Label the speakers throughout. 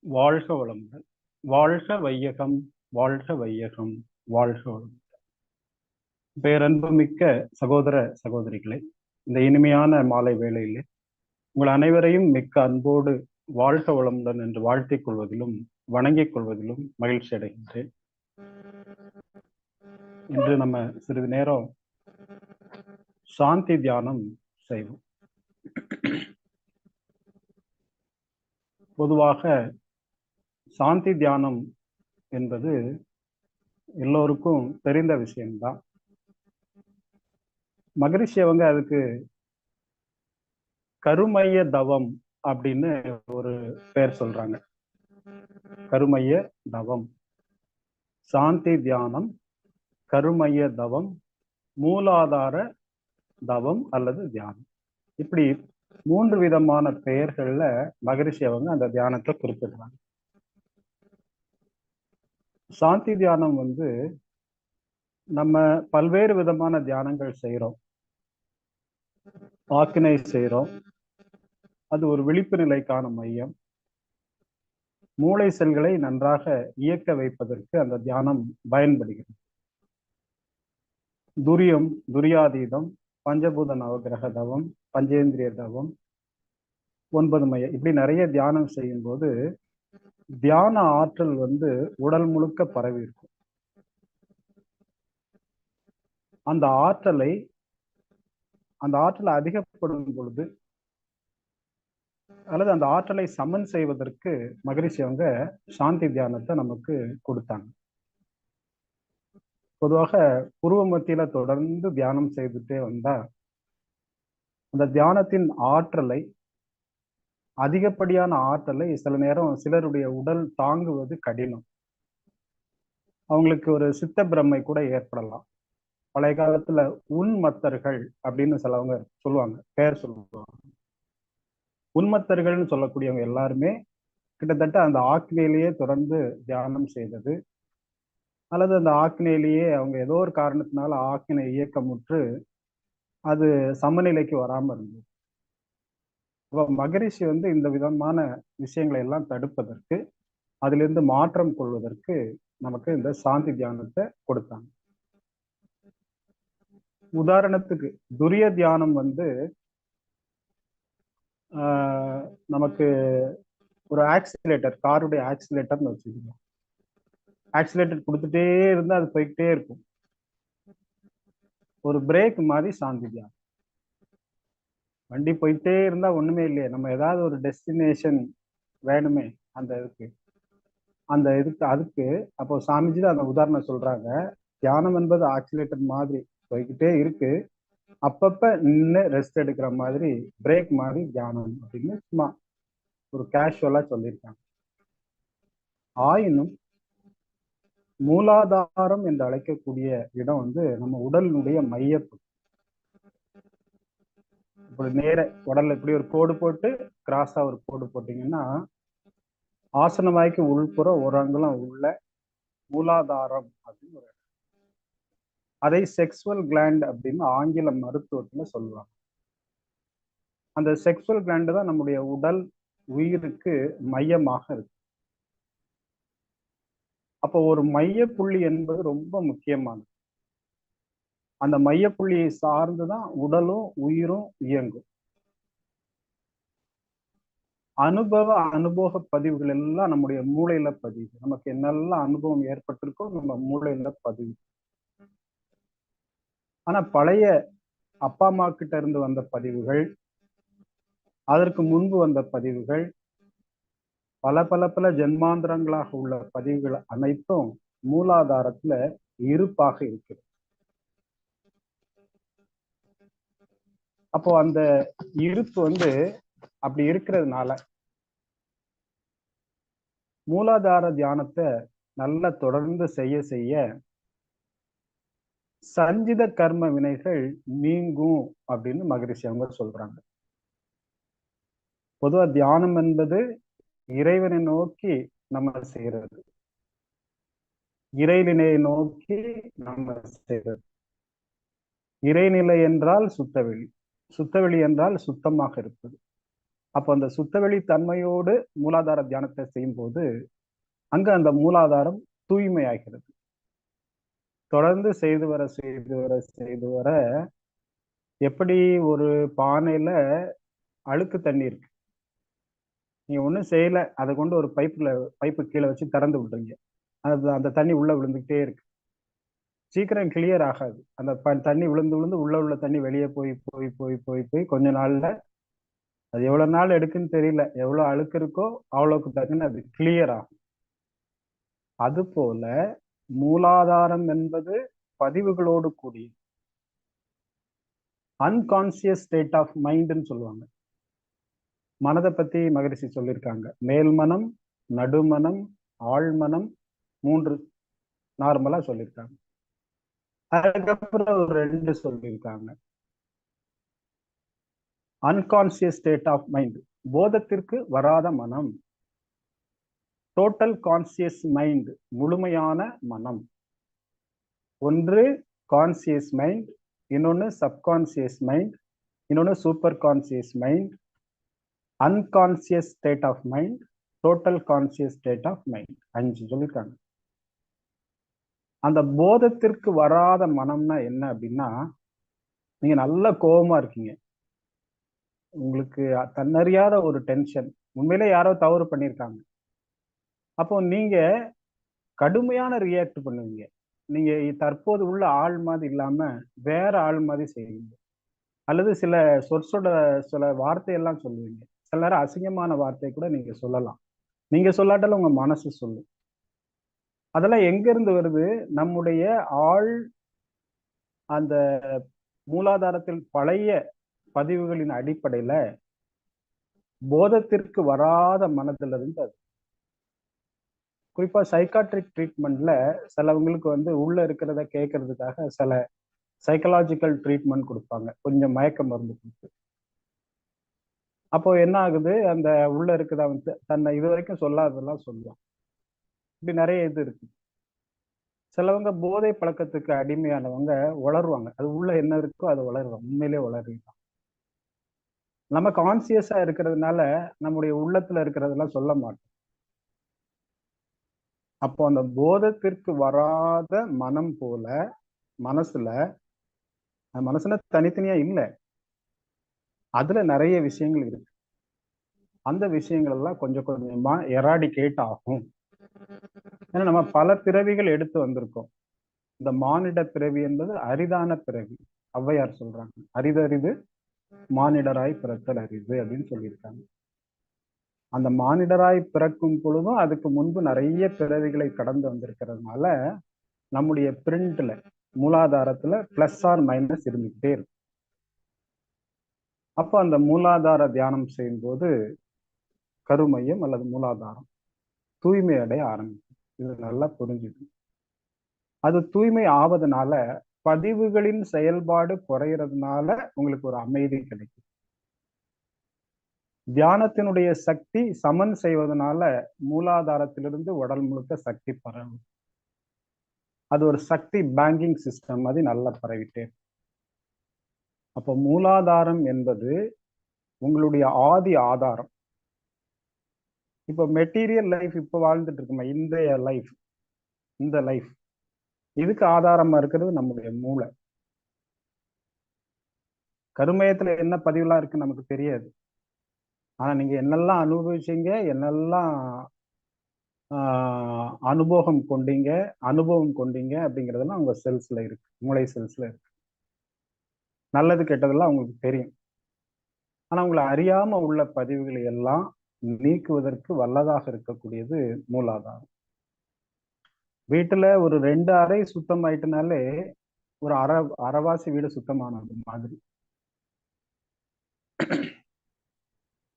Speaker 1: வாழ்க வளமுடன். வாழ்க வையகம் வாழ்க வையகம் வாழ்க வளமுடன். பேரன்புமிக்க சகோதர சகோதரிகளே இந்த இனிமையான மாலை வேளையிலே உங்கள் அனைவரையும் மிக்க அன்போடு வாழ்க வளமுடன் என்று வாழ்த்திக் கொள்வதிலும் வணங்கிக் கொள்வதிலும் மகிழ்ச்சி அடைகின்றேன். இன்று நம்ம சிறிது நேரம் சாந்தி தியானம் செய்வோம். பொதுவாக சாந்தி தியானம் என்பது எல்லோருக்கும் தெரிந்த விஷயம்தான். மகரிஷி அவங்க அதுக்கு கருமைய தவம் அப்படின்னு ஒரு பெயர் சொல்றாங்க. கருமைய தவம். சாந்தி தியானம் கருமைய தவம் மூலாதார தவம் அல்லது தியானம். இப்படி மூன்று விதமான பெயர்கள்ல மகரிஷி அவங்க அந்த தியானத்தை குறிப்பிடுறாங்க. சாந்தி தியானம் வந்து நம்ம பல்வேறு விதமான தியானங்கள் செய்யறோம் ஆக்கினை செய்யறோம் அது ஒரு விழிப்பு நிலைக்கான மையம். மூளை செல்களை நன்றாக இயக்க வைப்பதற்கு அந்த தியானம் பயன்படுகிறது. துரியம் துரியாதீதம் பஞ்சபூத நவகிரக தவம் பஞ்சேந்திரிய தவம் ஒன்பது மைய இப்படி நிறைய தியானம் செய்யும் போது தியான ஆற்றல் வந்து உடல் முழுக்க பரவி இருக்கும். அந்த ஆற்றலை அந்த ஆற்றல் அதிகப்படும் பொழுது அல்லது அந்த ஆற்றலை சமன் செய்வதற்கு மகரிஷி அவங்க சாந்தி தியானத்தை நமக்கு கொடுத்தாங்க. பொதுவாக புருவ மத்தியில தொடர்ந்து தியானம் செய்துட்டே வந்தா அந்த தியானத்தின் ஆற்றலை அதிகப்படியான ஆற்றலை சில நேரம் சிலருடைய உடல் தாங்குவது கடினம். அவங்களுக்கு ஒரு சித்த பிரம்மை கூட ஏற்படலாம். பழைய காலத்துல உன்மத்தர்கள் அப்படின்னு சிலவங்க சொல்லுவாங்க பெயர் சொல்லுவாங்க. உன்மத்தர்கள்னு சொல்லக்கூடியவங்க எல்லாருமே கிட்டத்தட்ட அந்த ஆக்னியிலேயே தொடர்ந்து தியானம் செய்தது. அல்லது அந்த ஆக்னியிலேயே அவங்க ஏதோ ஒரு காரணத்தினால ஆக்கினை இயக்கமுற்று அது சமநிலைக்கு வராம இருந்தது. அப்ப மகரிஷி வந்து இந்த விதமான விஷயங்களை எல்லாம் தடுப்பதற்கு அதிலிருந்து மாற்றம் கொள்வதற்கு நமக்கு இந்த சாந்தி தியானத்தை கொடுத்தாங்க. உதாரணத்துக்கு துரிய தியானம் வந்து நமக்கு ஒரு ஆக்சிலேட்டர் காருடைய ஆக்சிலேட்டர்னு வச்சுக்கலாம் ஆக்சிலேட்டர் கொடுத்துட்டே இருந்து அது போய்கிட்டே இருக்கும். ஒரு பிரேக் மாதிரி சாந்தி தியானம். வண்டி போயிட்டே இருந்தா ஒண்ணுமே இல்லையே. நம்ம ஏதாவது ஒரு டெஸ்டினேஷன் வேணுமே அந்த இதுக்கு. அந்த இதுக்கு அதுக்கு அப்போ சாமிஜி தான் அந்த உதாரணம் சொல்றாங்க. தியானம் என்பது ஆக்சிலேட்டர் மாதிரி போய்கிட்டே இருக்கு. அப்பப்ப நின்று ரெஸ்ட் எடுக்கிற மாதிரி பிரேக் மாதிரி தியானம் அப்படின்னு சும்மா ஒரு கேஷுவலா சொல்லியிருக்காங்க. ஆயினும் மூலாதாரம் என்று அழைக்கக்கூடிய இடம் வந்து நம்ம உடலினுடைய மையப்பு ஒரு நேர உடல்ல இப்படி ஒரு கோடு போட்டு கிராஸா ஒரு கோடு போட்டீங்கன்னா ஆசனவாய்க்கு உள்புற ஒரு அங்குலம் உள்ள மூலாதாரம் அப்படின்னு ஒரு அதை செக்ஸுவல் கிளாண்ட் அப்படின்னு ஆங்கில மருத்துவத்துல சொல்லுவாங்க. அந்த செக்ஸுவல் கிளாண்டு தான் நம்முடைய உடல் உயிருக்கு மையமாக இருக்கு. அப்போ ஒரு மைய புள்ளி என்பது ரொம்ப முக்கியமானது. அந்த மையப்புள்ளியை சார்ந்துதான் உடலும் உயிரும் இயங்கும். அனுபவ அனுபவ பதிவுகள் எல்லாம் நம்முடைய மூளையில பதிவு நமக்கு என்னெல்லாம் அனுபவம் ஏற்பட்டிருக்கோ நம்ம மூளையில பதிவு ஆனா பழைய அப்பா அம்மா கிட்ட இருந்து வந்த பதிவுகள் அதற்கு முன்பு வந்த பதிவுகள் பல பல பல ஜென்மாந்திரங்களாக உள்ள பதிவுகள் அனைத்தும் மூலாதாரத்துல இருப்பாக இருக்கிறது. அப்போ அந்த இருப்பு வந்து அப்படி இருக்கிறதுனால மூலாதார தியானத்தை நல்லா தொடர்ந்து செய்ய செய்ய சஞ்சித கர்ம வினைகள் நீங்கும் அப்படின்னு மகரிஷி அவங்க சொல்றாங்க. பொதுவா தியானம் என்பது இறைவனை நோக்கி நம்ம செய்யறது இறைநிலையை நோக்கி நம்ம செய்யறது இறைநிலை என்றால் சுத்தவெளி. சுத்தவெளி என்றால் சுத்தமாக இருப்பது. அப்போ அந்த சுத்தவெளி தன்மையோடு மூலாதார தியானத்தை செய்யும் போது அங்க அந்த மூலாதாரம் தூய்மையாகிறது. தொடர்ந்து செய்து வர செய்து வர செய்து வர எப்படி ஒரு பானையில அழுக்கு தண்ணி இருக்கு? நீங்க ஒன்றும் செய்யல. அதை கொண்டு ஒரு பைப்புல பைப்பு கீழே வச்சு திறந்து விடுறீங்க. அது அந்த தண்ணி உள்ள விழுந்துகிட்டே இருக்கு. சீக்கிரம் கிளியர் ஆகாது. அந்த தண்ணி விழுந்து விழுந்து உள்ள உள்ள தண்ணி வெளியே போய் போய் போய் போய் போய் கொஞ்ச நாள்ல அது எவ்வளவு நாள் எடுக்குன்னு தெரியல. எவ்வளவு அழுக்கு இருக்கோ அவ்வளவுக்கு தக்குன்னு அது கிளியர் ஆகும். அது போல மூலாதாரம் என்பது பதிவுகளோடு கூடிய அன்கான்சியஸ் ஸ்டேட் ஆஃப் மைண்ட்னு சொல்லுவாங்க. மனதை பத்தி மகரிஷி சொல்லியிருக்காங்க. மேல்மனம் நடுமனம் ஆழ்மனம் மூன்று நார்மலா சொல்லியிருக்காங்க. அதுக்கப்புறம் ஒரு ரெண்டு சொல்லியிருக்காங்க. அன்கான்சியஸ் ஸ்டேட் ஆஃப் மைண்ட் போதத்திற்கு வராத மனம். டோட்டல் கான்சியஸ் மைண்ட் முழுமையான மனம். ஒன்று கான்சியஸ் மைண்ட் இன்னொன்று சப்கான்சியஸ் மைண்ட் இன்னொன்று super conscious mind unconscious state of mind total conscious state of mind அஞ்சு சொல்லியிருக்காங்க. அந்த போதத்திற்கு வராத மனம்னா என்ன அப்படின்னா நீங்க நல்ல கோபமா இருக்கீங்க. உங்களுக்கு தன்னறியாத ஒரு டென்ஷன் உண்மையிலே யாரோ தவறு பண்ணியிருக்காங்க. அப்போ நீங்க கடுமையான ரியாக்ட் பண்ணுவீங்க. நீங்க தற்போது உள்ள ஆள் மாதிரி இல்லாம வேற ஆள் மாதிரி செய்வீங்க. அல்லது சில சொற்சொட சில வார்த்தையெல்லாம் சொல்லுவீங்க. சில நேரம் அசிங்கமான வார்த்தை கூட நீங்க சொல்லலாம். நீங்க சொல்லாட்டாலும் உங்க மனசு சொல்லும். அதெல்லாம் எங்க இருந்து வருது? நம்முடைய ஆள் அந்த மூலாதாரத்தில் பழைய பதிவுகளின் அடிப்படையில போதத்திற்கு வராத மனதில் இருந்து அது. குறிப்பா சைக்காட்ரிக் ட்ரீட்மெண்ட்ல சிலவங்களுக்கு வந்து உள்ள இருக்கிறத கேட்கறதுக்காக சில சைக்கலாஜிக்கல் ட்ரீட்மெண்ட் கொடுப்பாங்க. கொஞ்சம் மயக்க மருந்து கொடுத்து. அப்போ என்ன ஆகுது? அந்த உள்ள இருக்கிறத வந்து தன்னை இது வரைக்கும் சொல்லாததெல்லாம் சொல்லுவான் இப்படி நிறைய இது இருக்கு. சிலவங்க போதை பழக்கத்துக்கு அடிமையானவங்க வளருவாங்க. அது உள்ள என்ன இருக்கோ அது வளருவாங்க. உண்மையிலே வளருவாங்க நம்ம கான்சியஸா இருக்கிறதுனால நம்முடைய உள்ளத்துல இருக்கிறதெல்லாம் சொல்ல மாட்டோம். அப்போ அந்த போதத்திற்கு வராத மனம் போல மனசுல மனசுல தனித்தனியா இல்லை. அதுல நிறைய விஷயங்கள் இருக்கு. அந்த விஷயங்கள் எல்லாம் கொஞ்சம் கொஞ்சமா எராடிகேட் ஆகும் ஏன்னா நம்ம பல பிறவிகள் எடுத்து வந்திருக்கோம். இந்த மானிட பிறவி என்பது அரிதான பிறவி. ஔவையார் சொல்றாங்க. அரிதறிது மானிடராய் பிறத்தல் அரிது அப்படின்னு சொல்லியிருக்காங்க. அந்த மானிடராய் பிறக்கும் பொழுதும் அதுக்கு முன்பு நிறைய பிறவிகளை கடந்து வந்திருக்கிறதுனால நம்முடைய பிரிண்ட்ல மூலாதாரத்துல பிளஸ் ஆர் மைனஸ் இருந்துகிட்டே இருக்கும். அப்போ அந்த மூலாதார தியானம் செய்யும் போது கருமையம் அல்லது மூலாதாரம் தூய்மை அடைய ஆரம்பிக்கும். இது நல்லா புரிஞ்சுது. அது தூய்மை ஆவதனால பதிவுகளின் செயல்பாடு குறையிறதுனால உங்களுக்கு ஒரு அமைதி கிடைக்கும். தியானத்தினுடைய சக்தி சமன் செய்வதனால மூலாதாரத்திலிருந்து உடல் முழுக்க சக்தி பரவும். அது ஒரு சக்தி பேங்கிங் சிஸ்டம் மாதிரி நல்லா பரவிட்டே அப்போ மூலாதாரம் என்பது உங்களுடைய ஆதி ஆதாரம். இப்போ மெட்டீரியல் லைஃப் இப்போ வாழ்ந்துட்டு இருக்குமா? இன்றைய லைஃப் இந்த லைஃப் இதுக்கு ஆதாரமா இருக்கிறது நம்முடைய மூளை. கருமயத்துல என்ன பதிவுலாம் இருக்கு நமக்கு தெரியாது. ஆனா நீங்க என்னெல்லாம் அனுபவிச்சீங்க என்னெல்லாம் அனுபவம் கொண்டீங்க அனுபவம் கொண்டீங்க அப்படிங்கிறதெல்லாம் உங்க செல்ஸ்ல இருக்கு. மூளை செல்ஸ்ல இருக்கு. நல்லது கெட்டதெல்லாம் உங்களுக்கு தெரியும். ஆனா உங்களை அறியாம உள்ள பதிவுகளை எல்லாம் நீக்குவதற்கு வல்லதாக இருக்கக்கூடியது மூலாதாரம். வீட்டுல ஒரு ரெண்டு அறை சுத்தம் ஆயிட்டனாலே ஒரு அற அறவாசி வீடு சுத்தமானது மாதிரி.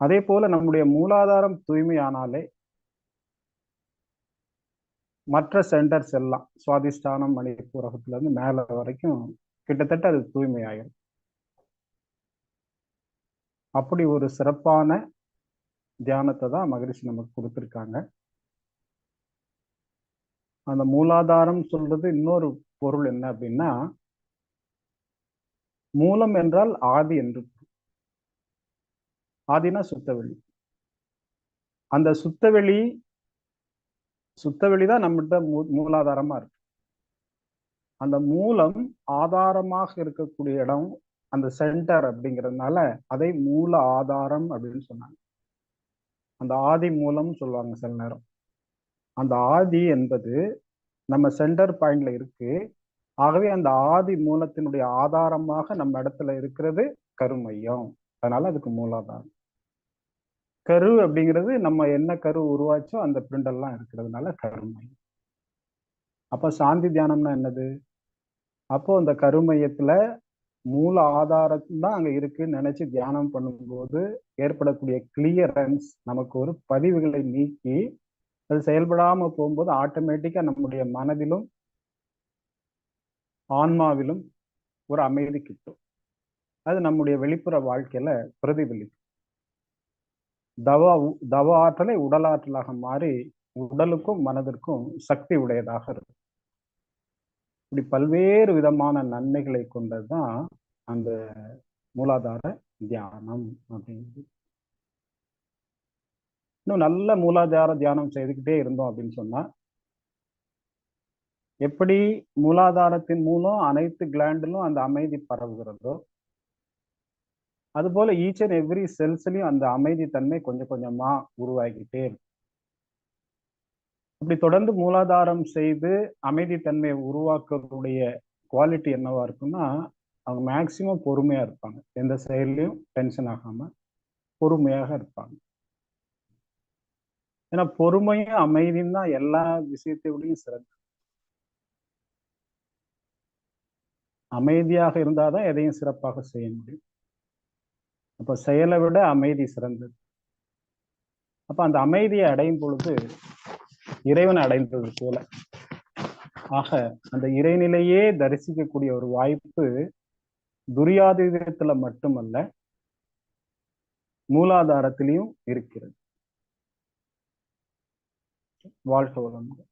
Speaker 1: அதே போல நம்முடைய மூலாதாரம் தூய்மையானாலே மற்ற சென்டர்ஸ் எல்லாம் சுவாதிஷ்டானம் மணிப்பூரகத்துல இருந்து மேல வரைக்கும் கிட்டத்தட்ட அது தூய்மையாயிரும். அப்படி ஒரு சிறப்பான தியானத்தை தான் மகரிஷி நமக்கு கொடுத்துருக்காங்க. அந்த மூலாதாரம் சொல்றது இன்னொரு பொருள் என்ன அப்படின்னா மூலம் என்றால் ஆதி என்று ஆதினா சுத்தவெளி. அந்த சுத்தவெளி சுத்தவெளி தான் நம்மகிட்ட மூ மூலாதாரமா இருக்கு. அந்த மூலம் ஆதாரமாக இருக்கக்கூடிய இடம் அந்த சென்டர் அப்படிங்கிறதுனால அதை மூல ஆதாரம் அப்படின்னு சொன்னாங்க. அந்த ஆதி மூலம் சொல்லுவாங்க சில நேரம். அந்த ஆதி என்பது நம்ம சென்டர் பாயிண்ட்ல இருக்கு. ஆகவே அந்த ஆதி மூலத்தினுடைய ஆதாரமாக நம்ம இடத்துல இருக்கிறது கருமையம். அதனால அதுக்கு மூலாதாரம். கரு அப்படிங்கிறது நம்ம என்ன கரு உருவாச்சோ அந்த பிரிண்டெல்லாம் இருக்கிறதுனால கருமையம். அப்ப சாந்தி தியானம்னா என்னது? அப்போ அந்த கருமையத்துல மூல ஆதாரம் தான் அங்க இருக்குன்னு நினைச்சு தியானம் பண்ணும்போது ஏற்படக்கூடிய கிளியரன்ஸ் நமக்கு ஒரு பதிவுகளை நீக்கி அது செயல்படாம போகும்போது ஆட்டோமேட்டிக்கா நம்முடைய மனதிலும் ஆன்மாவிலும் ஒரு அமைதி கிட்டும். அது நம்முடைய வெளிப்புற வாழ்க்கையில பிரதிபலிக்கும். தவ தவ ஆற்றலை உடலாற்றலாக மாறி உடலுக்கும் மனதிற்கும் சக்தி உடையதாக இருக்கும். இப்படி பல்வேறு விதமான நன்மைகளை கொண்டதுதான் அந்த மூலாதார தியானம் அப்படிங்கிறது இன்னும் நல்ல மூலாதார தியானம் செய்துக்கிட்டே இருந்தோம் அப்படின்னு சொன்னா எப்படி மூலாதாரத்தின் மூலம் அனைத்து கிளாண்டிலும் அந்த அமைதி பரவுகிறதோ அதுபோல ஈச் அண்ட் எவ்ரி செல்ஸ்லயும் அந்த அமைதி தன்மை கொஞ்சம் கொஞ்சமா உருவாகிக்கிட்டே இருக்கும். அப்படி தொடர்ந்து மூலாதாரம் செய்து அமைதித்தன்மையை உருவாக்கக்கூடிய உருவாக்குறதுடைய குவாலிட்டி என்னவா இருக்குன்னா அவங்க மேக்சிமம் பொறுமையா இருப்பாங்க. எந்த செயல்லையும் டென்ஷன் ஆகாம பொறுமையாக இருப்பாங்க. ஏன்னா பொறுமையும் அமைதியும் தான் எல்லா விஷயத்தையும் சிறந்த அமைதியாக இருந்தாதான் எதையும் சிறப்பாக செய்ய முடியும். அப்ப செயலை விட அமைதி சிறந்தது. அப்ப அந்த அமைதியை அடையும் பொழுது இறைவனை அடைந்தது போல. ஆக அந்த இறைநிலையே தரிசிக்கக்கூடிய ஒரு வாய்ப்பு துரியாதீதத்துல மட்டுமல்ல மூலாதாரத்திலையும் இருக்கிறது. வாழ்க வளமுடன்.